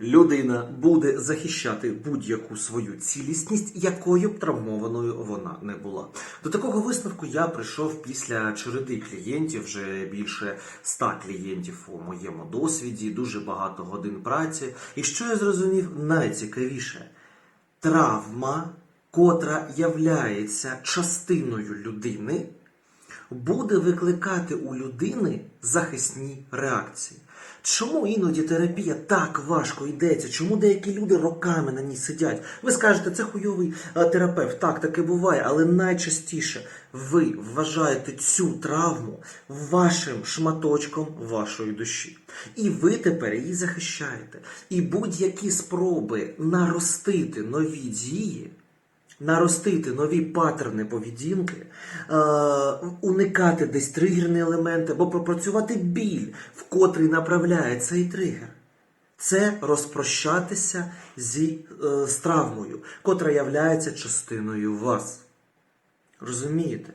Людина буде захищати будь-яку свою цілісність, якою б травмованою вона не була. До такого висновку я прийшов після череди клієнтів, вже більше ста клієнтів у моєму досвіді, дуже багато годин праці. І що я зрозумів найцікавіше, травма, котра являється частиною людини, буде викликати у людини захисні реакції. Чому іноді терапія так важко йдеться? Чому деякі люди роками на ній сидять? Ви скажете, це хуйовий е, терапевт. Так, таке буває, але найчастіше ви вважаєте цю травму вашим шматочком вашої душі. І ви тепер її захищаєте. І будь-які спроби наростити нові дії наростити нові паттерни поведінки, е, уникати десь тригерні елементи або пропрацювати біль, в котрий направляє цей тригер. Це розпрощатися зі, е, з травмою, котра являється частиною вас. Розумієте?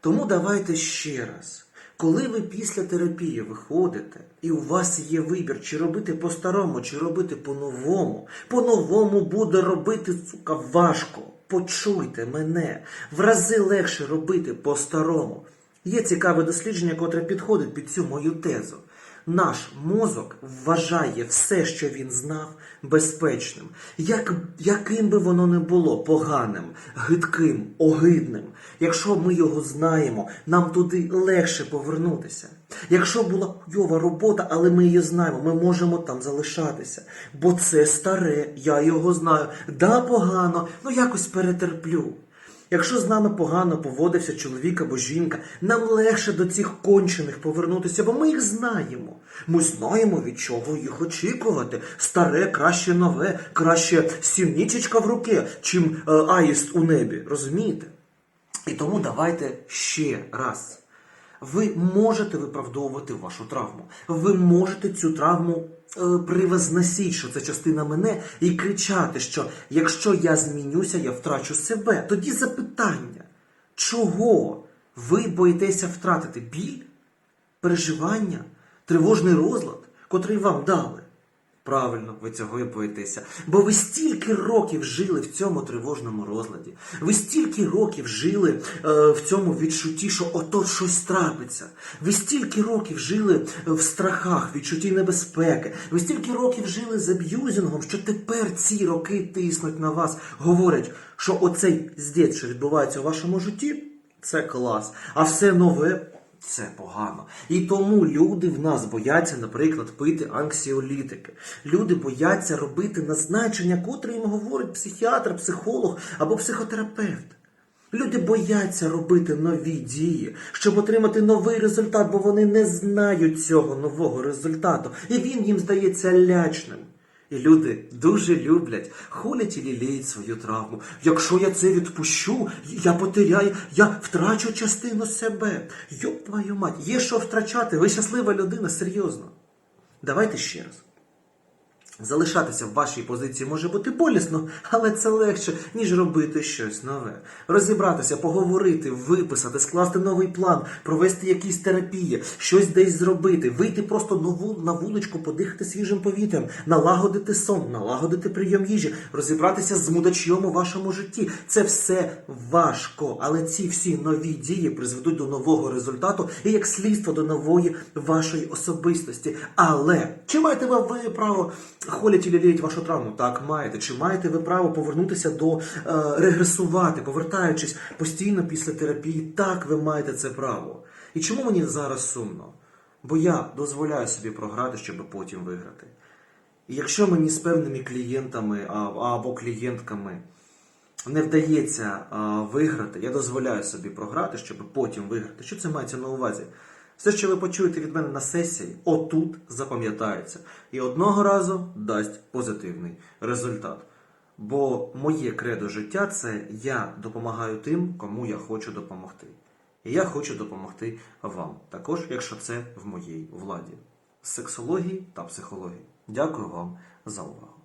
Тому давайте ще раз. Коли ви після терапії виходите, і у вас є вибір, чи робити по-старому, чи робити по-новому, по-новому буде робити сука важко. Почуйте мене. В рази легше робити по-старому. Є цікаве дослідження, котре підходить під цю мою тезу. Наш мозок вважає все, що він знав, безпечним, як, яким би воно не було поганим, гидким, огидним. Якщо ми його знаємо, нам туди легше повернутися. Якщо була хуйова робота, але ми її знаємо, ми можемо там залишатися. Бо це старе, я його знаю. Да, погано, ну якось перетерплю. Якщо з нами погано поводився чоловік або жінка, нам легше до цих кончених повернутися, бо ми їх знаємо. Ми знаємо, від чого їх очікувати. Старе, краще нове, краще сімнічечка в руки, чим е, аїст у небі. Розумієте? І тому давайте ще раз. Ви можете виправдовувати вашу травму. Ви можете цю травму е, привозносити, що це частина мене, і кричати, що якщо я змінюся, я втрачу себе. Тоді запитання, чого ви боїтеся втратити біль, переживання, тривожний розлад, котрий вам дали? Правильно, ви цього і боїтеся. Бо ви стільки років жили в цьому тривожному розладі. Ви стільки років жили е, в цьому відчутті, що ото щось трапиться. Ви стільки років жили в страхах, відчутті небезпеки. Ви стільки років жили з аб'юзингом, що тепер ці роки тиснуть на вас, говорять, що оцей здець, що відбувається у вашому житті, це клас. А все нове це погано. І тому люди в нас бояться, наприклад, пити анксіолітики. Люди бояться робити назначення, котре їм говорить психіатр, психолог або психотерапевт. Люди бояться робити нові дії, щоб отримати новий результат, бо вони не знають цього нового результату. І він їм здається лячним. І люди дуже люблять, хулять і ліліють свою травму. Якщо я це відпущу, я потеряю, я втрачу частину себе. Йоп твою мать, є що втрачати. Ви щаслива людина, серйозно. Давайте ще раз. Залишатися в вашій позиції може бути болісно, але це легше, ніж робити щось нове. Розібратися, поговорити, виписати, скласти новий план, провести якісь терапії, щось десь зробити, вийти просто нову, на вуличку, подихати свіжим повітрям, налагодити сон, налагодити прийом їжі, розібратися з мудачйом у вашому житті. Це все важко, але ці всі нові дії призведуть до нового результату і як слідство до нової вашої особистості. Але чи маєте ви право холять і ліліють вашу травму? Так, маєте. Чи маєте ви право повернутися до е, регресувати, повертаючись постійно після терапії? Так, ви маєте це право. І чому мені зараз сумно? Бо я дозволяю собі програти, щоб потім виграти. І якщо мені з певними клієнтами або клієнтками не вдається виграти, я дозволяю собі програти, щоб потім виграти. Що це мається на увазі? Все, що ви почуєте від мене на сесії, отут запам'ятається. І одного разу дасть позитивний результат. Бо моє кредо життя це я допомагаю тим, кому я хочу допомогти. І я хочу допомогти вам, також, якщо це в моїй владі. Сексології та психології. Дякую вам за увагу.